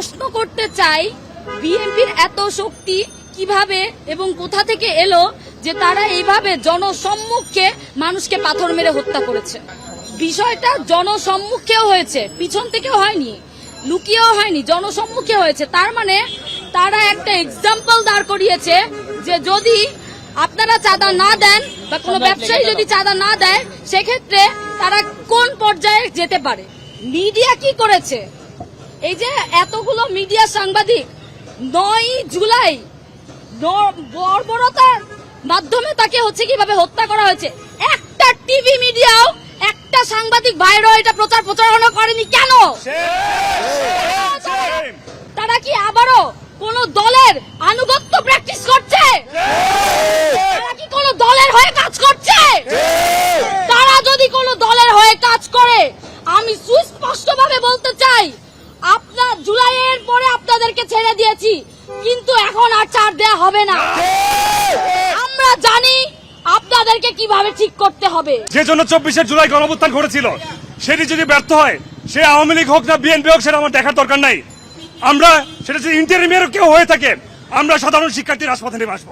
প্রশ্ন করতে চাই বিএনপির এত শক্তি কীভাবে এবং কোথা থেকে এলো যে তারা এইভাবে জনসম্মুখে মানুষকে পাথর মেরে হত্যা করেছে? বিষয়টা জনসম্মুখেও হয়েছে পিছন থেকেও হয়নি লুকিয়েও হয়নি জনসম্মুখে হয়েছে। তার মানে তারা একটা এক্সাম্পল দাঁড় করিয়েছে যে যদি আপনারা চাঁদা না দেন বা কোনো ব্যবসায়ী যদি চাঁদা না দেয় সেক্ষেত্রে তারা কোন পর্যায়ে যেতে পারে? মিডিয়া কি করেছে? এই যে এতগুলো মিডিয়া সাংবাদিক নয় জুলাই বর্বরতার মাধ্যমে তাকে হচ্ছে কীভাবে হত্যা করা হয়েছে? একটা টিভি মিডিয়াও একটা সাংবাদিক ভাইরও এটা প্রচার প্রচারণা করেনি কেন? তারা কি আবারও কোন দলের আনুগত্য প্র্যাকটিস করছে? তারা কি কোন দলের হয়ে কাজ করছে? তারা যদি কোন দলের হয়ে কাজ করে, আমি সুস্পষ্টভাবে বলতে জুলাইয়ের পরে আপনাদেরকে ছেড়ে দিয়েছি। কিন্তু এখন আর ছাড় দেয়া হবে না। আমরা জানি আপনাদেরকে কীভাবে ঠিক করতে হবে। যে জন্য চব্বিশে জুলাই গণঅভ্যুত্থান ঘটেছিল, সেটি যদি ব্যর্থ হয়, সে আওয়ামী লীগ হোক না বিএনপি হোক, সেটা আমার দেখার দরকার নাই। আমরা, সেটা যদি ইন্টারমিডিয়েট কেউ হয়ে থাকে, আমরা সাধারণ শিক্ষার্থী রাজপথে নেমে আসব।